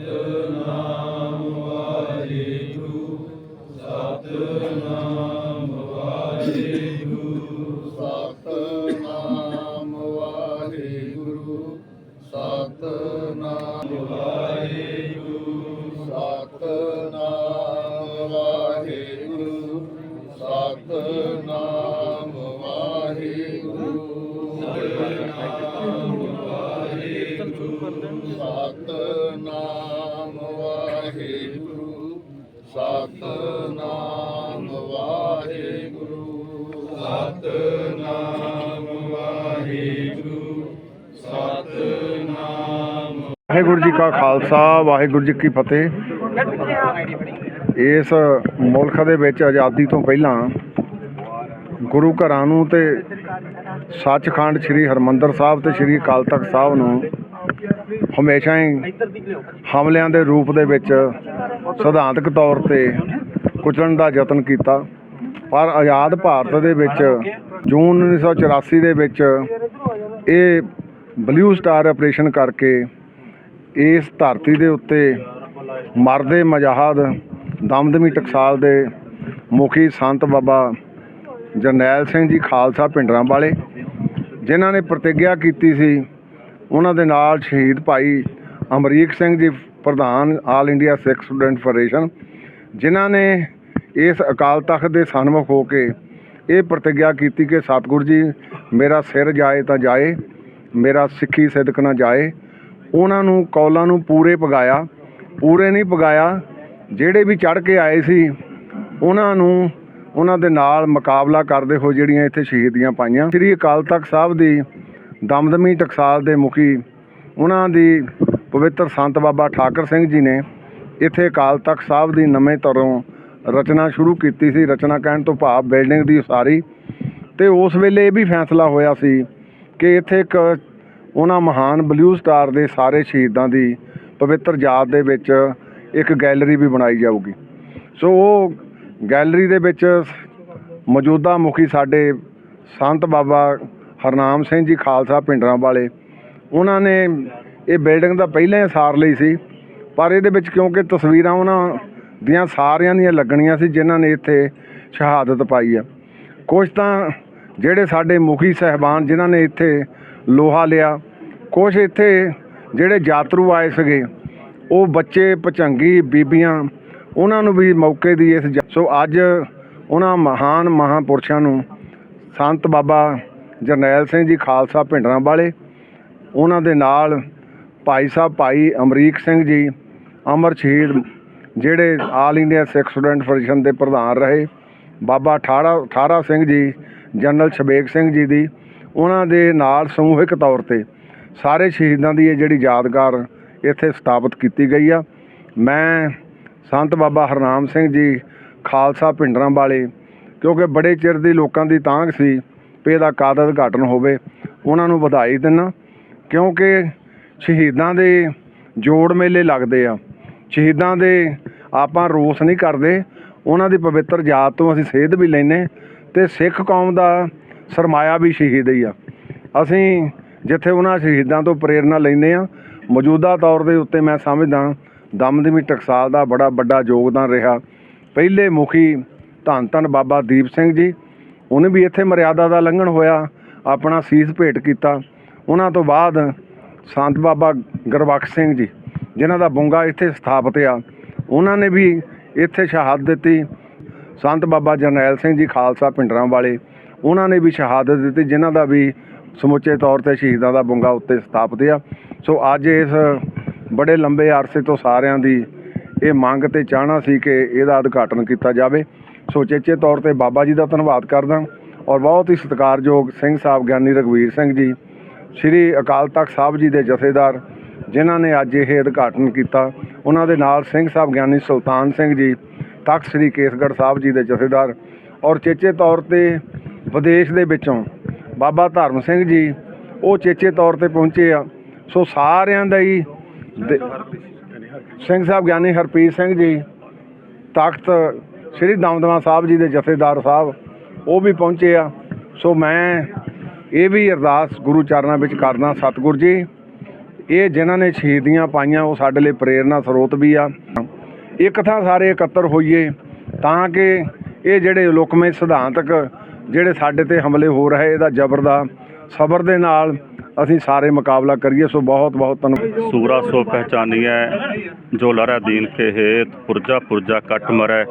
ਸਤਨਾਮ। ਸਤਨਾਮ ਵਾਹਿਗੁਰੂ। ਸਤਨਾਮ ਵਾਹਿਗੁਰੂ। ਸਤਨਾਮ ਵਾਹਿਗੁਰੂ ਜੀ ਕਾ ਖਾਲਸਾ, ਵਾਹਿਗੁਰੂ ਜੀ ਕੀ ਫਤਿਹ। ਇਸ ਮੁਲਕ ਦੇ ਵਿੱਚ ਆਜ਼ਾਦੀ ਤੋਂ ਪਹਿਲਾਂ ਗੁਰੂ ਘਰਾਂ ਨੂੰ ਤੇ ਸੱਚਖੰਡ ਸ੍ਰੀ ਹਰਮੰਦਰ ਸਾਹਿਬ ਤੇ ਸ੍ਰੀ ਅਕਾਲ ਤਖਤ ਸਾਹਿਬ ਨੂੰ ਹਮੇਸ਼ਾ ਹੀ ਹਮਲਿਆਂ ਦੇ ਰੂਪ ਦੇ ਵਿੱਚ ਸਿਧਾਂਤਕ ਤੌਰ ਤੇ ਕੁਚਲਣ ਦਾ ਯਤਨ ਕੀਤਾ। ਪਰ ਆਜ਼ਾਦ ਭਾਰਤ ਦੇ ਵਿੱਚ ਜੂਨ 1984 ਦੇ ਵਿੱਚ ਇਹ ਬਲੂ ਸਟਾਰ ਆਪਰੇਸ਼ਨ ਕਰਕੇ ਇਸ ਧਰਤੀ ਦੇ ਉੱਤੇ ਮਰਦੇ ਮਜਾਹਦ, ਦਮਦਮੀ ਟਕਸਾਲ ਦੇ ਮੁਖੀ ਸੰਤ ਬਾਬਾ ਜਰਨੈਲ ਸਿੰਘ ਜੀ ਖਾਲਸਾ ਪਿੰਡਰਾਂ ਵਾਲੇ, ਜਿਨ੍ਹਾਂ ਨੇ ਪ੍ਰਤੀਗਿਆ ਕੀਤੀ ਸੀ, ਉਹਨਾਂ ਦੇ ਨਾਲ ਸ਼ਹੀਦ ਭਾਈ ਅਮਰੀਕ ਸਿੰਘ ਜੀ ਪ੍ਰਧਾਨ all India Sikh student federation ਜਿਨ੍ਹਾਂ ਨੇ ਇਸ ਅਕਾਲ ਤਖਤ ਦੇ ਸਨਮੁਖ ਹੋ ਕੇ ਇਹ ਪ੍ਰਤੀਗਿਆ ਕੀਤੀ ਕਿ ਸਤਿਗੁਰੂ ਜੀ, ਮੇਰਾ ਸਿਰ ਜਾਏ ਤਾਂ ਜਾਏ, ਮੇਰਾ ਸਿੱਖੀ ਸਿਦਕ ਨਾ ਜਾਏ। ਉਹਨਾਂ ਨੂੰ, ਕੌਲਾਂ ਨੂੰ ਪੂਰੇ ਪਗਾਇਆ ਪੂਰੇ ਨਹੀਂ ਪਗਾਇਆ ਜਿਹੜੇ ਵੀ ਚੜ ਕੇ ਆਏ ਸੀ, ਉਹਨਾਂ ਨੂੰ ਉਹਨਾਂ ਦੇ ਨਾਲ ਮੁਕਾਬਲਾ ਕਰਦੇ ਹੋਏ ਜਿਹੜੀਆਂ ਇੱਥੇ ਸ਼ਹੀਦੀਆਂ ਪਾਈਆਂ। ਸ੍ਰੀ ਅਕਾਲ ਤਖਤ ਸਾਹਿਬ ਦੀ ਦਮਦਮੀ ਟਕਸਾਲ ਦੇ ਮੁਖੀ, ਉਹਨਾਂ ਦੀ ਪਵਿੱਤਰ ਸੰਤ ਬਾਬਾ ਠਾਕਰ ਸਿੰਘ ਜੀ ਨੇ ਇੱਥੇ ਅਕਾਲ ਤਖਤ ਸਾਹਿਬ ਦੀ ਨਵੇਂ ਤਰੋਂ ਰਚਨਾ ਸ਼ੁਰੂ ਕੀਤੀ ਸੀ। ਰਚਨਾ ਕਹਿਣ ਤੋਂ ਭਾਵ ਬਿਲਡਿੰਗ ਦੀ ਉਸਾਰੀ। ਤੇ ਉਸ ਵੇਲੇ ਇਹ ਵੀ ਫੈਸਲਾ ਹੋਇਆ ਸੀ ਕਿ ਇੱਥੇ ਇੱਕ ਉਹਨਾਂ ਮਹਾਨ ਬਲੂ ਸਟਾਰ ਦੇ ਸਾਰੇ ਸ਼ਹੀਦਾਂ ਦੀ ਪਵਿੱਤਰ ਯਾਦ ਦੇ ਵਿੱਚ ਇੱਕ ਗੈਲਰੀ ਵੀ ਬਣਾਈ ਜਾਊਗੀ। ਸੋ ਉਹ ਗੈਲਰੀ ਦੇ ਵਿੱਚ ਮੌਜੂਦਾ ਮੁਖੀ ਸਾਡੇ ਸੰਤ ਬਾਬਾ ਹਰਨਾਮ ਸਿੰਘ ਜੀ ਖਾਲਸਾ ਪਿੰਡਰਾਂ ਵਾਲੇ, ਉਹਨਾਂ ਨੇ ਇਹ ਬਿਲਡਿੰਗ ਦਾ ਪਹਿਲਾਂ ਹੀ ਸਾਰ ਲਈ ਸੀ, ਪਰ ਇਹਦੇ ਵਿੱਚ ਕਿਉਂਕਿ ਤਸਵੀਰਾਂ ਉਹਨਾਂ ਦੀਆਂ ਸਾਰਿਆਂ ਦੀਆਂ ਲੱਗਣੀਆਂ ਸੀ, ਜਿਨ੍ਹਾਂ ਨੇ ਇੱਥੇ ਸ਼ਹਾਦਤ ਪਾਈ ਆ। ਕੁਝ ਤਾਂ ਜਿਹੜੇ ਸਾਡੇ ਮੁਖੀ ਸਹਿਬਾਨ ਜਿਨ੍ਹਾਂ ਨੇ ਇੱਥੇ ਲੋਹਾ ਲਿਆ ਕੁਝ ਇੱਥੇ ਜਿਹੜੇ ਯਾਤਰੂ ਆਏ ਸੀਗੇ, ਉਹ ਬੱਚੇ, ਪਚੰਗੀ, ਬੀਬੀਆਂ, ਉਹਨਾਂ ਨੂੰ ਵੀ ਮੌਕੇ ਦੀ ਇਸ ਸੋ ਅੱਜ ਉਹਨਾਂ ਮਹਾਨ ਮਹਾਪੁਰਸ਼ਾਂ ਨੂੰ ਸੰਤ ਬਾਬਾ ਜਰਨੈਲ ਸਿੰਘ ਜੀ ਖਾਲਸਾ ਭਿੰਡਰਾਂ ਵਾਲੇ ਉਹਨਾਂ ਦੇ ਨਾਲ ਭਾਈ ਸਾਹਿਬ, ਭਾਈ ਅਮਰੀਕ ਸਿੰਘ ਜੀ, ਅਮਰ ਸ਼ਹੀਦ, ਜਿਹੜੇ all India Sikh student federation ਦੇ ਪ੍ਰਧਾਨ ਰਹੇ, ਬਾਬਾ ਠਾੜਾ, ਠਾਰਾ ਸਿੰਘ ਜੀ, ਜਨਰਲ ਸ਼ਬੇਕ ਸਿੰਘ ਜੀ ਦੀ, ਉਹਨਾਂ ਦੇ ਨਾਲ ਸਮੂਹਿਕ ਤੌਰ ਤੇ ਸਾਰੇ ਸ਼ਹੀਦਾਂ ਦੀ ਇਹ ਜਿਹੜੀ ਯਾਦਗਾਰ ਇੱਥੇ ਸਥਾਪਿਤ ਕੀਤੀ ਗਈ ਆ। ਮੈਂ ਸੰਤ ਬਾਬਾ ਹਰਨਾਮ ਸਿੰਘ ਜੀ, ਖਾਲਸਾ ਪਿੰਡਰਾਂ ਵਾਲੇ, ਕਿਉਂਕਿ ਬੜੇ ਚਿਰ ਦੀ ਲੋਕਾਂ ਦੀ ਤਾਂਘ ਸੀ ਵੀ ਇਹਦਾ ਕਾਦ ਉਦਘਾਟਨ ਹੋਵੇ, ਉਹਨਾਂ ਨੂੰ ਵਧਾਈ ਦਿੰਨਾ ਕਿਉਂਕਿ ਸ਼ਹੀਦਾਂ ਦੇ ਜੋੜ ਮੇਲੇ ਲੱਗਦੇ ਆ। ਸ਼ਹੀਦਾਂ ਦੇ ਆਪਾਂ ਰੋਸ ਨਹੀਂ ਕਰਦੇ। ਉਹਨਾਂ ਦੀ ਪਵਿੱਤਰ ਯਾਦ ਤੋਂ ਅਸੀਂ ਸੇਧ ਵੀ ਲੈਨੇ ਤੇ ਸਿੱਖ ਕੌਮ ਦਾ ਸਰਮਾਇਆ ਵੀ ਸ਼ਹੀਦ ਹੀ ਆ। ਅਸੀਂ ਜਿੱਥੇ ਉਹਨਾਂ ਸ਼ਹੀਦਾਂ ਤੋਂ ਪ੍ਰੇਰਣਾ ਲੈਨੇ ਆ ਮੌਜੂਦਾ ਤੌਰ ਦੇ ਉੱਤੇ ਮੈਂ ਸਮਝਦਾ ਦਮਦਮੀ ਟਕਸਾਲ ਦਾ ਬੜਾ ਵੱਡਾ ਯੋਗਦਾਨ ਰਿਹਾ। ਪਹਿਲੇ ਮੁਖੀ ਧੰਨ ਧੰਨ ਬਾਬਾ ਦੀਪ ਸਿੰਘ ਜੀ, ਉਹਨੇ ਵੀ ਇੱਥੇ ਮਰਿਆਦਾ ਦਾ ਲੰਘਣ ਹੋਇਆ, ਆਪਣਾ ਸੀਸ ਭੇਟ ਕੀਤਾ। ਉਹਨਾਂ ਤੋਂ ਬਾਅਦ ਸੰਤ ਬਾਬਾ ਗੁਰਬਖਸ਼ ਸਿੰਘ ਜੀ, ਜਿਨ੍ਹਾਂ ਦਾ ਬੁੰਗਾ ਇੱਥੇ ਸਥਾਪਿਤ ਆ, ਉਹਨਾਂ ਨੇ ਵੀ ਇੱਥੇ ਸ਼ਹਾਦਤ ਦਿੱਤੀ। ਸੰਤ ਬਾਬਾ ਜਰਨੈਲ ਸਿੰਘ ਜੀ ਖਾਲਸਾ ਪਿੰਡਰਾਂ ਵਾਲੇ, ਉਹਨਾਂ ਨੇ ਵੀ ਸ਼ਹਾਦਤ ਦਿੱਤੀ, ਜਿਨ੍ਹਾਂ ਦਾ ਵੀ ਸਮੁੱਚੇ ਤੌਰ ਤੇ ਸ਼ਹੀਦਾਂ ਦਾ ਬੁੰਗਾ ਉੱਤੇ ਸਥਾਪਿਤ ਆ। ਸੋ ਅੱਜ ਇਸ ਬੜੇ ਲੰਬੇ ਅਰਸੇ ਤੋਂ ਸਾਰਿਆਂ ਦੀ ਇਹ ਮੰਗ ਤੇ ਚਾਹਣਾ ਸੀ ਕਿ ਇਹਦਾ ਉਦਘਾਟਨ ਕੀਤਾ ਜਾਵੇ। ਸੋ ਚੇਚੇ ਤੌਰ ਤੇ ਬਾਬਾ ਜੀ ਦਾ ਧੰਨਵਾਦ ਕਰਦਾ ਔਰ ਬਹੁਤ ਹੀ ਸਤਿਕਾਰਯੋਗ ਸਿੰਘ ਸਾਹਿਬ ਗਿਆਨੀ ਰਗਵੀਰ ਸਿੰਘ ਜੀ ਸ੍ਰੀ ਅਕਾਲ ਤਖਤ ਸਾਹਿਬ ਜੀ ਦੇ ਜਥੇਦਾਰ, ਜਿਨ੍ਹਾਂ ਨੇ ਅੱਜ ਇਹ ਉਦਘਾਟਨ ਕੀਤਾ, ਉਹਨਾਂ ਦੇ ਨਾਲ ਸਿੰਘ ਸਾਹਿਬ ਗਿਆਨੀ ਸੁਲਤਾਨ ਸਿੰਘ ਜੀ, ਤਖਤ ਸ੍ਰੀ ਕੇਸਗੜ੍ਹ ਸਾਹਿਬ ਜੀ ਦੇ ਜਥੇਦਾਰ ਔਰ ਚੇਚੇ ਤੌਰ ਤੇ ਵਿਦੇਸ਼ ਦੇ ਵਿੱਚੋਂ ਬਾਬਾ ਧਰਮ ਸਿੰਘ ਜੀ, ਉਹ ਚੇਚੇ ਤੌਰ ਤੇ ਪਹੁੰਚੇ ਆ। ਸੋ ਸਾਰਿਆਂ ਦਾ ਹੀ ਸਿੰਘ ਸਾਹਿਬ ਗਿਆਨੀ ਹਰਪ੍ਰੀਤ ਸਿੰਘ ਜੀ, ਤਖਤ ਸ੍ਰੀ ਦਮਦਮਾ ਸਾਹਿਬ ਜੀ ਦੇ ਜਥੇਦਾਰ ਸਾਹਿਬ, ਉਹ ਵੀ ਪਹੁੰਚੇ ਆ। ਸੋ ਮੈਂ ਇਹ ਵੀ ਅਰਦਾਸ ਗੁਰੂ ਚਰਨਾਂ ਵਿੱਚ ਕਰਦਾ ਸਤਿਗੁਰ ਜੀ। ਇਹ ਜਿਨ੍ਹਾਂ ਨੇ ਸ਼ਹੀਦੀਆਂ ਪਾਈਆਂ, ਉਹ ਸਾਡੇ ਲਈ ਪ੍ਰੇਰਨਾ ਸਰੋਤ ਵੀ ਆ। ਇੱਕ ਥਾਂ ਸਾਰੇ ਇਕੱਤਰ ਹੋਈਏ ਤਾਂ ਕਿ ਇਹ ਜਿਹੜੇ ਲੋਕਮੇ ਸਿਧਾਂਤਕ ਜਿਹੜੇ ਸਾਡੇ ਤੇ ਹਮਲੇ ਹੋ ਰਹੇ, ਇਹਦਾ ਜ਼ਬਰ ਦਾ ਸਬਰ ਦੇ ਨਾਲ ਅਸੀਂ ਸਾਰੇ ਮੁਕਾਬਲਾ ਕਰੀਏ। ਸੋ ਬਹੁਤ ਬਹੁਤ ਧੰਨਵਾਦ। ਸੂਰਾ ਸੋ ਪਹਿਚਾਨੀ ਹੈ ਜੋ ਲਰੈ ਦੀਨ ਕੇ ਹੇਤ ਪੁਰਜਾ ਪੁਰਜਾ ਕੱਟ ਮਰੈ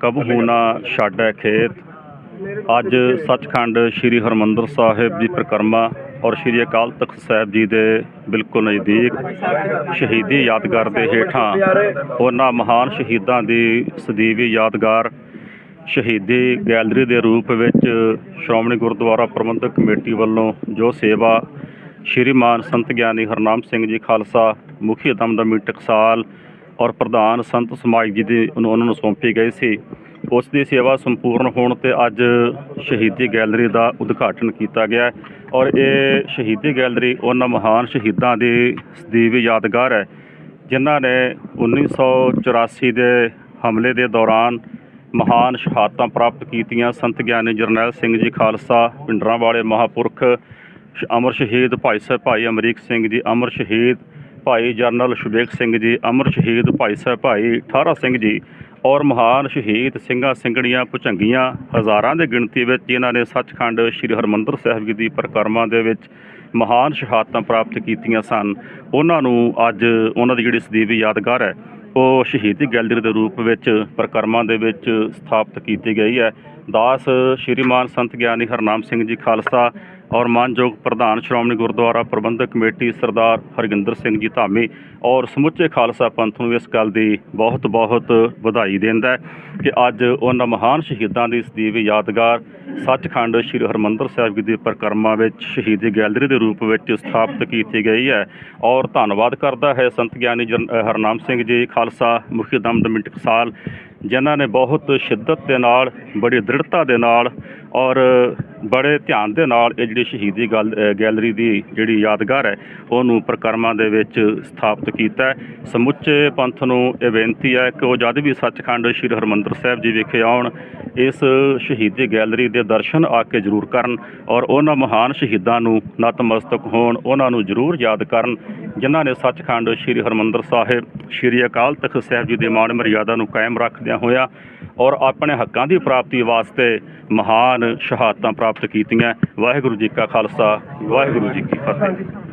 ਕਬਹੂ ਨਾ ਛਾਡੈ ਖੇਤ। ਅੱਜ ਸੱਚਖੰਡ ਸ੍ਰੀ ਹਰਮੰਦਰ ਸਾਹਿਬ ਦੀ ਪ੍ਰਕਰਮਾ ਔਰ ਸ੍ਰੀ ਅਕਾਲ ਤਖਤ ਸਾਹਿਬ ਜੀ ਦੇ ਬਿਲਕੁਲ ਨਜ਼ਦੀਕ ਸ਼ਹੀਦੀ ਯਾਦਗਾਰ ਦੇ ਹੇਠਾਂ ਉਹਨਾਂ ਮਹਾਨ ਸ਼ਹੀਦਾਂ ਦੀ ਸਦੀਵੀ ਯਾਦਗਾਰ ਸ਼ਹੀਦੀ ਗੈਲਰੀ ਦੇ ਰੂਪ ਵਿੱਚ ਸ਼੍ਰੋਮਣੀ ਗੁਰਦੁਆਰਾ ਪ੍ਰਬੰਧਕ ਕਮੇਟੀ ਵੱਲੋਂ ਜੋ ਸੇਵਾ ਸ਼੍ਰੀਮਾਨ ਸੰਤ ਗਿਆਨੀ ਹਰਨਾਮ ਸਿੰਘ ਜੀ ਖਾਲਸਾ, ਮੁਖੀ ਦਮਦਮੀ ਟਕਸਾਲ ਔਰ ਪ੍ਰਧਾਨ ਸੰਤ ਸਮਾਜ ਜੀ ਦੀ ਉਹਨਾਂ ਨੂੰ ਸੌਂਪੀ ਗਈ ਸੀ ਉਸ ਦੀ ਸੇਵਾ ਸੰਪੂਰਨ ਹੋਣ ਤੇ ਅੱਜ ਸ਼ਹੀਦੀ ਗੈਲਰੀ ਦਾ ਉਦਘਾਟਨ ਕੀਤਾ ਗਿਆ ਔਰ ਇਹ ਸ਼ਹੀਦੀ ਗੈਲਰੀ ਉਹਨਾਂ ਮਹਾਨ ਸ਼ਹੀਦਾਂ ਦੀ ਸਦੀਵੀ ਯਾਦਗਾਰ ਹੈ, ਜਿਨ੍ਹਾਂ ਨੇ 1984 ਦੇ ਹਮਲੇ ਦੇ ਦੌਰਾਨ ਮਹਾਨ ਸ਼ਹਾਦਤਾਂ ਪ੍ਰਾਪਤ ਕੀਤੀਆਂ। ਸੰਤ ਗਿਆਨੀ ਜਰਨੈਲ ਸਿੰਘ ਜੀ ਖਾਲਸਾ ਪਿੰਡਰਾਂ ਵਾਲੇ ਮਹਾਪੁਰਖ, ਸ਼- ਅਮਰ ਸ਼ਹੀਦ ਭਾਈ ਸਾਹਿਬ ਭਾਈ ਅਮਰੀਕ ਸਿੰਘ ਜੀ, ਅਮਰ ਸ਼ਹੀਦ ਭਾਈ ਜਰਨਲ ਸ਼ੁਬੇਕ ਸਿੰਘ ਜੀ, ਅਮਰ ਸ਼ਹੀਦ ਭਾਈ ਸਾਹਿਬ ਭਾਈ ਠਾਰਾ ਸਿੰਘ ਜੀ ਔਰ ਮਹਾਨ ਸ਼ਹੀਦ ਸਿੰਘਾਂ ਸਿੰਘਣੀਆਂ ਭੁਚੰਗੀਆਂ ਹਜ਼ਾਰਾਂ ਦੇ ਗਿਣਤੀ ਵਿੱਚ ਜਿਨ੍ਹਾਂ ਨੇ ਸੱਚਖੰਡ ਸ੍ਰੀ ਹਰਮੰਦਰ ਸਾਹਿਬ ਜੀ ਦੀ ਪਰਿਕਰਮਾ ਦੇ ਵਿੱਚ ਮਹਾਨ ਸ਼ਹਾਦਤਾਂ ਪ੍ਰਾਪਤ ਕੀਤੀਆਂ ਸਨ। ਉਹਨਾਂ ਨੂੰ ਅੱਜ ਉਹਨਾਂ ਦੀ ਜਿਹੜੀ ਸਦੀਵੀ ਯਾਦਗਾਰ ਹੈ, ਉਹ ਸ਼ਹੀਦੀ ਗੈਲਰੀ ਦੇ ਰੂਪ ਵਿੱਚ ਪਰਿਕਰਮਾ ਦੇ ਵਿੱਚ ਸਥਾਪਿਤ ਕੀਤੀ ਗਈ ਹੈ। ਦਾਸ ਸ਼੍ਰੀਮਾਨ ਸੰਤ ਗਿਆਨੀ ਹਰਨਾਮ ਸਿੰਘ ਜੀ ਖਾਲਸਾ ਔਰ ਮਾਨਯੋਗ ਪ੍ਰਧਾਨ ਸ਼੍ਰੋਮਣੀ ਗੁਰਦੁਆਰਾ ਪ੍ਰਬੰਧਕ ਕਮੇਟੀ ਸਰਦਾਰ ਹਰਗਿੰਦਰ ਸਿੰਘ ਜੀ ਧਾਮੀ ਔਰ ਸਮੁੱਚੇ ਖਾਲਸਾ ਪੰਥ ਨੂੰ ਇਸ ਗੱਲ ਦੀ ਬਹੁਤ ਬਹੁਤ ਵਧਾਈ ਦਿੰਦਾ ਕਿ ਅੱਜ ਉਹਨਾਂ ਮਹਾਨ ਸ਼ਹੀਦਾਂ ਦੀ ਸਦੀਵੀ ਯਾਦਗਾਰ ਸੱਚਖੰਡ ਸ੍ਰੀ ਹਰਮੰਦਰ ਸਾਹਿਬ ਜੀ ਦੀ ਪਰਿਕਰਮਾ ਵਿੱਚ ਸ਼ਹੀਦੀ ਗੈਲਰੀ ਦੇ ਰੂਪ ਵਿੱਚ ਸਥਾਪਿਤ ਕੀਤੀ ਗਈ ਹੈ ਔਰ ਧੰਨਵਾਦ ਕਰਦਾ ਹੈ ਸੰਤ ਗਿਆਨੀ ਜਨ- ਹਰਨਾਮ ਸਿੰਘ ਜੀ, ਖਾਲਸਾ ਮੁਖੀ ਦਮਦਮੀ ਟਕਸਾਲ, ਜਿਨ੍ਹਾਂ ਨੇ ਬਹੁਤ ਸ਼ਿੱਦਤ ਦੇ ਨਾਲ, ਬੜੀ ਦ੍ਰਿੜਤਾ ਦੇ ਨਾਲ ਔਰ ਬੜੇ ਧਿਆਨ ਦੇ ਨਾਲ ਇਹ ਜਿਹੜੀ ਸ਼ਹੀਦੀ ਗੱਲ ਗੈਲਰੀ ਦੀ ਜਿਹੜੀ ਯਾਦਗਾਰ ਹੈ, ਉਹਨੂੰ ਪ੍ਰਕਰਮਾਂ ਦੇ ਵਿੱਚ ਸਥਾਪਿਤ ਕੀਤਾ ਹੈ। ਸਮੁੱਚੇ ਪੰਥ ਨੂੰ ਇਹ ਬੇਨਤੀ ਹੈ ਕਿ ਉਹ ਜਦ ਵੀ ਸੱਚਖੰਡ ਸ੍ਰੀ ਹਰਮੰਦਰ ਸਾਹਿਬ ਜੀ ਵਿਖੇ ਆਉਣ, ਇਸ ਸ਼ਹੀਦੀ ਗੈਲਰੀ ਦੇ ਦਰਸ਼ਨ ਆ ਕੇ ਜ਼ਰੂਰ ਕਰਨ ਔਰ ਉਹਨਾਂ ਮਹਾਨ ਸ਼ਹੀਦਾਂ ਨੂੰ ਨਤਮਸਤਕ ਹੋਣ, ਉਹਨਾਂ ਨੂੰ ਜ਼ਰੂਰ ਯਾਦ ਕਰਨ, ਜਿਨ੍ਹਾਂ ਨੇ ਸੱਚਖੰਡ ਸ੍ਰੀ ਹਰਮੰਦਰ ਸਾਹਿਬ, ਸ੍ਰੀ ਅਕਾਲ ਤਖਤ ਸਾਹਿਬ ਜੀ ਦੇ ਮਾਣ ਮਰਿਆਦਾ ਨੂੰ ਕਾਇਮ ਰੱਖਦਿਆਂ ਹੋਇਆਂ ਔਰ ਆਪਣੇ ਹੱਕਾਂ ਦੀ ਪ੍ਰਾਪਤੀ ਵਾਸਤੇ ਮਹਾਨ ਸ਼ਹਾਦਤਾਂ ਪ੍ਰਾਪਤ ਕੀਤੀਆਂ। ਵਾਹਿਗੁਰੂ ਜੀ ਕਾ ਖਾਲਸਾ ਵਾਹਿਗੁਰੂ ਜੀ ਕੀ ਫਤਿਹ।